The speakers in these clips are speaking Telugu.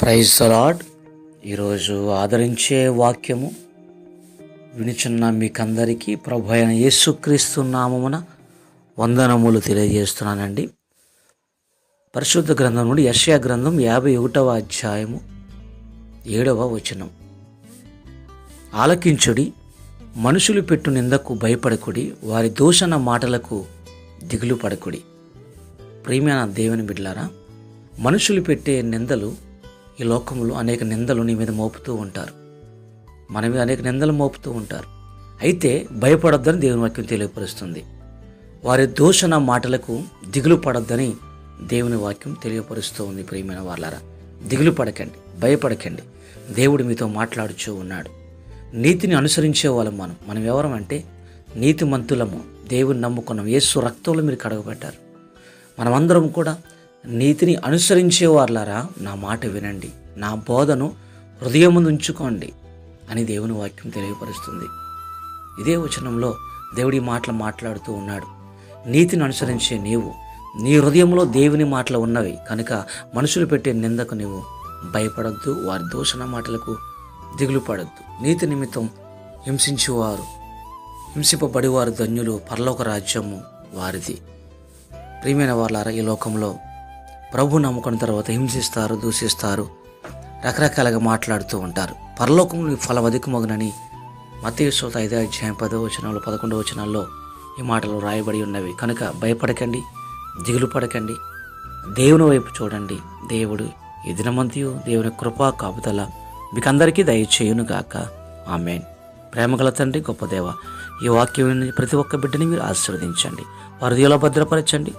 ప్రైజ్ సలాడ్ ఈరోజు ఆదరించే వాక్యము వినిచున్న మీకందరికీ ప్రభు అయిన యేసుక్రీస్తు నామమున వందనములు తెలియజేస్తున్నానండి. పరిశుద్ధ గ్రంథం నుండి యశ్యా గ్రంథం యాభై ఒకటవ అధ్యాయము ఏడవ వచనం. ఆలకించుడి మనుషులు పెట్టు నిందకు భయపడకుడి వారి దూషణ మాటలకు దిగులు పడకుడి ప్రియమైన దేవుని బిడ్లారా మనుషులు పెట్టే నిందలు ఈ లోకంలో అనేక నిందలు నీ మీద మోపుతూ ఉంటారు. మన మీద అనేక నిందలు మోపుతూ ఉంటారు. అయితే భయపడొద్దని దేవుని వాక్యం తెలియపరుస్తుంది. వారి దూషణ మాటలకు దిగులు పడొద్దని దేవుని వాక్యం తెలియపరుస్తూ ఉంది ప్రియమైన వాళ్ళారా దిగులు పడకండి భయపడకండి. దేవుడు మీతో మాట్లాడుచూ ఉన్నాడు. నీతిని అనుసరించే వాళ్ళం మనం. మనం ఎవరం అంటే నీతిమంతులము. దేవుని నమ్ముకున్నాం. యేసు రక్తంలో మీరు కడగబెట్టారు మనమందరం కూడా నీతిని అనుసరించే వారులారా నా మాట వినండి. నా బోధను హృదయం ముందు ఉంచుకోండి అని దేవుని వాక్యం తెలియపరుస్తుంది. ఇదే వచనంలో దేవుడి మాటలు మాట్లాడుతూ ఉన్నాడు. నీతిని అనుసరించే నీవు నీ హృదయంలో దేవుని మాటలు ఉన్నవి. కనుక మనుషులు పెట్టే నిందకు నీవు భయపడద్దు వారి దూషణ మాటలకు దిగులు పడద్దు. నీతి నిమిత్తం హింసించేవారు హింసింపబడివారు ధన్యులు పరలోక రాజ్యము వారిది. ప్రియమైన వాళ్ళారా ఈ లోకంలో ప్రభు నమ్ముకున్న తర్వాత హింసిస్తారు దూషిస్తారు రకరకాలుగా మాట్లాడుతూ ఉంటారు. పరలోకంలో ఫలం అధికమగునని మతేశ్వత ఐదో అధ్యాయం పదో వచనాలు పదకొండవ వచనాల్లో ఈ మాటలు రాయబడి ఉన్నవి. కనుక భయపడకండి దిగులు పడకండి దేవుని వైపు చూడండి. దేవుడు ఈ దినమంతియు దేవుని కృపా కాపుదల మీకందరికీ దయచేయునుగాక. ఆమెన్. ప్రేమగల తండ్రి గొప్ప దేవ. ఈ వాక్యం ప్రతి ఒక్క బిడ్డని మీరు ఆశీర్వదించండి. వారి హృదయంలో భద్రపరచండి.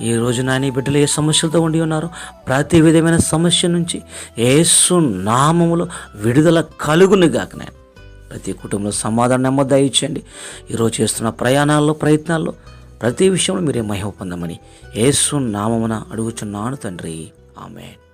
ఈ రోజు నాని బిడ్డలు ఏ సమస్యలతో ఉండి ఉన్నారో ప్రతి విధమైన సమస్య నుంచి ఏసు నామములో విడుదల కలుగుని గాక నేను ప్రతి కుటుంబంలో సమాధానం నెమ్మది దయచేయండి. ఈరోజు చేస్తున్న ప్రయాణాల్లో ప్రయత్నాల్లో ప్రతి విషయంలో మీరే మహిమ పొందమని ఏసు నామమున అడుగుచున్నాను తండ్రి. ఆమెన్.